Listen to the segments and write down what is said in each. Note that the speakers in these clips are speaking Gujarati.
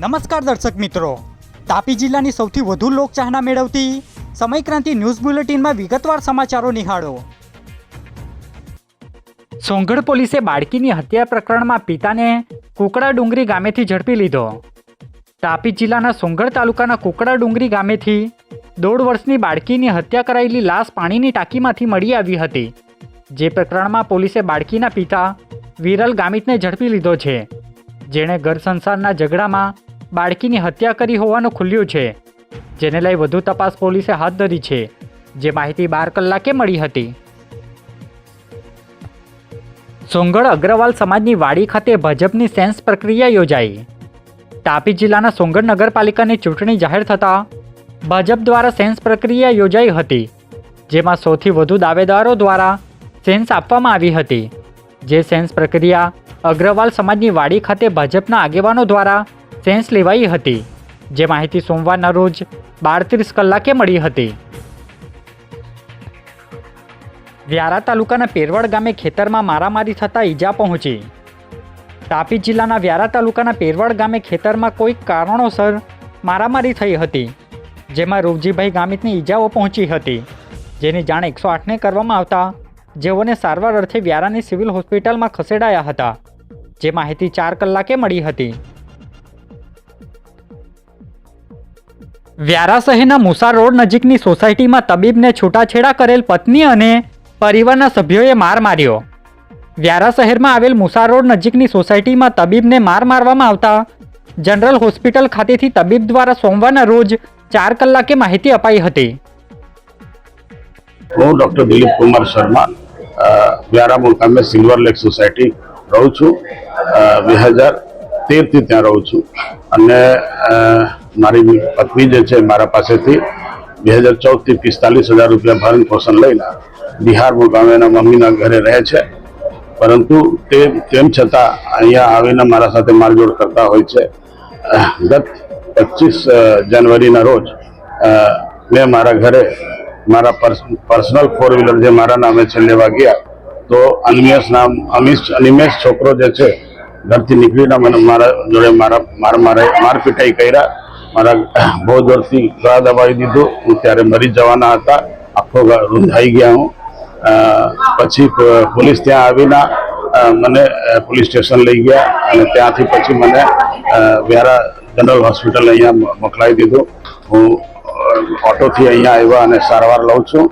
નમસ્કાર દર્શક મિત્રો. તાપી જિલ્લાની સૌથી વધુ લોકચાહના મેળવતી સમયક્રાંતિ ન્યૂઝ બુલેટિનમાં વિગતવાર સમાચારો નિહાળો. સોંગઢ પોલીસે બાળકીની હત્યા પ્રકરણમાં પિતાને કુકડા ડુંગરી ગામેથી ઝડપી લીધો. તાપી જિલ્લાના સોંગઢ તાલુકાના કુકડા ડુંગરી ગામેથી દોઢ વર્ષની બાળકીની હત્યા કરાયેલી લાશ પાણીની ટાંકીમાંથી મળી આવી હતી. જે પ્રકરણમાં પોલીસે બાળકીના પિતા વિરલ ગામિતને ઝડપી લીધો છે. જેણે ઘર સંસારના ઝઘડામાં બાળકીની હત્યા કરી હોવાનું ખુલ્યું છે. જેને લઈ વધુ તપાસ પોલીસે હાથ ધરી છે. જે માહિતી બાર કલાકે મળી હતી. સોંગળ અગ્રવાલ સમાજની વાડી ખાતે ભાજપની સેન્સ પ્રક્રિયા યોજાઈ. તાપી જિલ્લાના સોંગળ નગરપાલિકાની ચૂંટણી જાહેર થતાં ભાજપ દ્વારા સેન્સ પ્રક્રિયા યોજાઈ હતી, જેમાં સૌથી વધુ દાવેદારો દ્વારા સેન્સ આપવામાં આવી હતી. જે સેન્સ પ્રક્રિયા અગ્રવાલ સમાજની વાડી ખાતે ભાજપના આગેવાનો દ્વારા સેન્સ લેવાઈ હતી, જે માહિતી સોમવારના રોજ બાળત્રીસ કલાકે મળી હતી. વ્યારા તાલુકાના પેરવડ ગામે ખેતરમાં મારામારી થતાં ઈજા પહોંચી. તાપી જિલ્લાના વ્યારા તાલુકાના પેરવડ ગામે ખેતરમાં કોઈક કારણોસર મારામારી થઈ હતી, જેમાં રૂપજીભાઈ ગામિતની ઈજાઓ પહોંચી હતી, જેની જાણ એકસો આઠને કરવામાં આવતા જેઓને સારવાર અર્થે વ્યારાની સિવિલ હોસ્પિટલમાં ખસેડાયા હતા, જે માહિતી ચાર કલાકે મળી હતી. વ્યારા શહેરના મુસા રોડ નજીકની સોસાયટીમાં તબીબને છૂટાછેડા કરેલ પત્ની અને પરિવારના સભ્યોએ માર માર્યો. વ્યારા શહેરમાં આવેલ મુસા રોડ નજીકની સોસાયટીમાં તબીબને માર મારવામાં આવતા જનરલ હોસ્પિટલ ખાતેથી તબીબ દ્વારા સોમવારના રોજ ચાર કલાકે માહિતી અપાઈ હતી. હું ડૉક્ટર દિલીપ કુમાર શર્મા વ્યારા મુકામે સિલ્વર લેક સોસાયટી રહું છું. બે હજાર તેરથી ત્યાં રહું છું. અને મારી પત્ની જે છે મારા પાસેથી બે હજાર ચૌદથી પિસ્તાલીસ હજાર રૂપિયા ભરણ પોષણ લઈને બિહાર ગામે એના મમ્મીના ઘરે રહે છે. પરંતુ તે તેમ છતાં અહીંયા આવીને મારા સાથે મારજોડ કરતા હોય છે. ગત પચીસ જાન્યુઆરીના રોજ મેં મારા ઘરે મારા પર્સનલ ફોર વ્હીલર જે મારા નામે છે લેવા ગયા, તો અનિમેશ નામ, અમિશ, અનિમેશ છોકરો જે છે, ઘરથી નીકળીને મને મારા જોડે મારા, માર, મારે મારપીટાઈ કર્યા. મારા બહુ જોરથી ગળા દબાવી દીધું. હું ત્યારે મરી જવાના હતા. આખો રૂંધાઈ ગયા હું. પછી પોલીસ ત્યાં આવીને મને પોલીસ સ્ટેશન લઈ ગયા અને ત્યાંથી પછી મને વ્યારા જનરલ હોસ્પિટલ અહીંયા મોકલાવી દીધું. હું ઓટોથી અહીંયા આવ્યા અને સારવાર લઉં છું.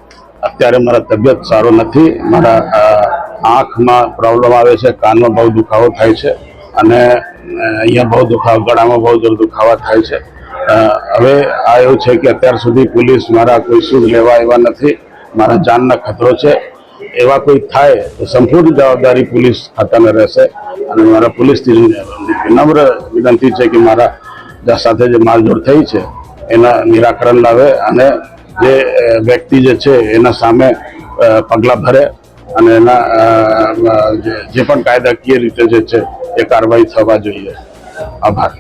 અત્યારે મારા તબિયત સારો નથી. મારા આંખમાં પ્રોબ્લેમ આવે છે, કાનમાં બહુ દુખાવો થાય છે અને અહીંયા બહુ દુખાવો ગળામાં બહુ દુખાવા થાય છે. હવે આ એવું છે કે અત્યાર સુધી પોલીસ મારા કોઈ સુધ લેવા એવા નથી. મારા જાનના ખતરો છે. એવા કોઈ થાય તો સંપૂર્ણ જવાબદારી પોલીસ ખાતાને રહેશે અને મારા પોલીસથી નમ્ર વિનંતી છે કે મારા સાથે જે મારઝોડ થઈ છે, એના નિરાકરણ લાવે અને જે વ્યક્તિ જે છે એના સામે પગલાં ભરે અને એના જે પણ કાયદાકીય રીતે જે છે એ કાર્યવાહી થવા જોઈએ. આભાર.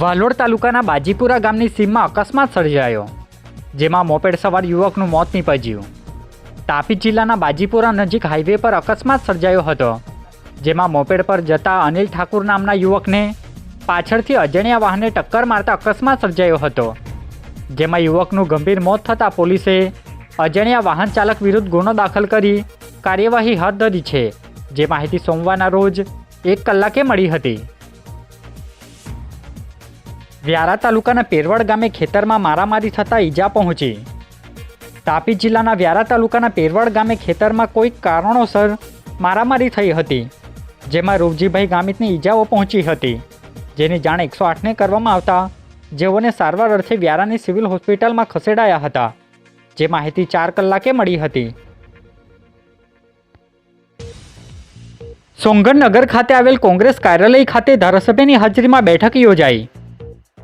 વાલોડ તાલુકાના બાજીપુરા ગામની સીમમાં અકસ્માત સર્જાયો, જેમાં મોપેડ સવાર યુવકનું મોત નીપજ્યું. તાપી જિલ્લાના બાજીપુરા નજીક હાઈવે પર અકસ્માત સર્જાયો હતો, જેમાં મોપેડ પર જતા અનિલ ઠાકુર નામના યુવકને પાછળથી અજાણ્યા વાહને ટક્કર મારતા અકસ્માત સર્જાયો હતો, જેમાં યુવકનું ગંભીર મોત થતાં પોલીસે અજાણ્યા વાહન ચાલક વિરુદ્ધ ગુનો દાખલ કરી કાર્યવાહી હાથ ધરી છે, જે માહિતી સોમવારના રોજ એક કલાકે મળી હતી. વ્યારા તાલુકાના પેરવડ ગામે ખેતરમાં મારામારી થતાં ઈજા પહોંચી. તાપી જિલ્લાના વ્યારા તાલુકાના પેરવડ ગામે ખેતરમાં કોઈક કારણોસર મારામારી થઈ હતી, જેમાં રૂપજીભાઈ ગામિતની ઈજાઓ પહોંચી હતી. જેની જાણ એકસો આઠને કરવામાં આવતા જેઓને સારવાર અર્થે વ્યારાની સિવિલ હોસ્પિટલમાં ખસેડાયા હતા, જે માહિતી ચાર કલાકે મળી હતી. સોંગણનગર ખાતે આવેલ કોંગ્રેસ કાર્યાલય ખાતે ધારાસભ્યની હાજરીમાં બેઠક યોજાઈ.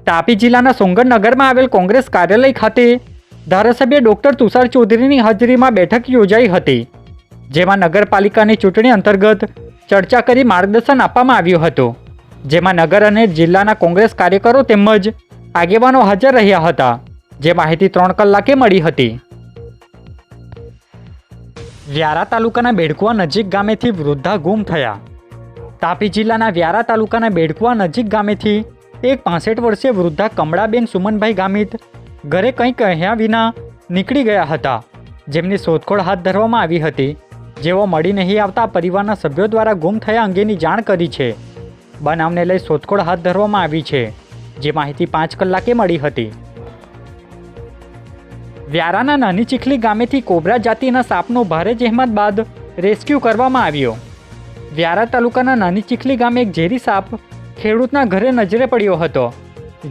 તાપી જિલ્લાના સોંગનગરમાં આવેલ કોંગ્રેસ કાર્યાલય ખાતે ધારાસભ્ય ડોક્ટર તુષાર ચૌધરીની હાજરીમાં બેઠક યોજાઈ હતી, જેમાં નગરપાલિકાની ચૂંટણી અંતર્ગત ચર્ચા કરી માર્ગદર્શન આપવામાં આવ્યું હતું. જેમાં નગર અને જિલ્લાના કોંગ્રેસ કાર્યકરો તેમજ આગેવાનો હાજર રહ્યા હતા, જે માહિતી ત્રણ કલાકે મળી હતી. વ્યારા તાલુકાના બેડકુવા નજીક ગામેથી વૃદ્ધા ગુમ થયા. તાપી જિલ્લાના વ્યારા તાલુકાના બેડકુવા નજીક ગામેથી એક પાસઠ વર્ષીય વૃદ્ધા કમળાબેન સુમનભાઈ ગામિત ઘરે કંઈ કહ્યા વિના નીકળી ગયા હતા. જેમની શોધખોળ હાથ ધરવામાં આવી હતી. જેઓ મળી નહીં આવતા પરિવારના સભ્યો દ્વારા ગુમ થયા અંગેની જાણ કરી છે. બનાવને લઈ શોધખોળ હાથ ધરવામાં આવી છે. જે માહિતી પાંચ કલાકે મળી હતી. વ્યારાના નાની ચીખલી ગામેથી કોબરા જાતિના સાપનો ભારે જહેમત બાદ રેસ્ક્યુ કરવામાં આવ્યો. વ્યારા તાલુકાના નાની ચીખલી ગામે એક ઝેરી સાપ ખેડૂતના ઘરે નજરે પડ્યો હતો,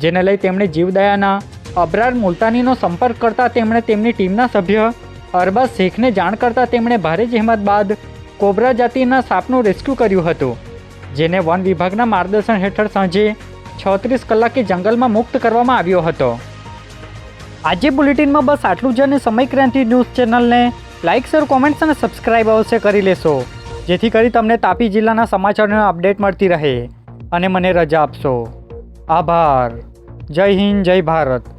જેને લઈ તેમણે જીવદયાના અબરાર મુલતાનીનો સંપર્ક કરતા તેમણે તેમની ટીમના સભ્ય અરબાઝ શેખને જાણ કરતા તેમણે ભારે જહેમત બાદ કોબરા જાતિના સાપનું રેસ્ક્યુ કર્યું હતું, જેને વન વિભાગના માર્ગદર્શન હેઠળ સાંજે છત્રીસ કલાકે જંગલમાં મુક્ત કરવામાં આવ્યો હતો. આજે બુલેટિનમાં બસ આટલું જ અને સમય ક્રાંતિ ન્યૂઝ ચેનલને લાઇક શેર, કોમેન્ટ્સ અને સબસ્ક્રાઇબ અવશ્ય કરી લેશો, જેથી કરી તમને તાપી જિલ્લાના સમાચારોનો અપડેટ મળતી રહે. અને મને રજા આપશો. આભાર. જય હિન્દ જય ભારત.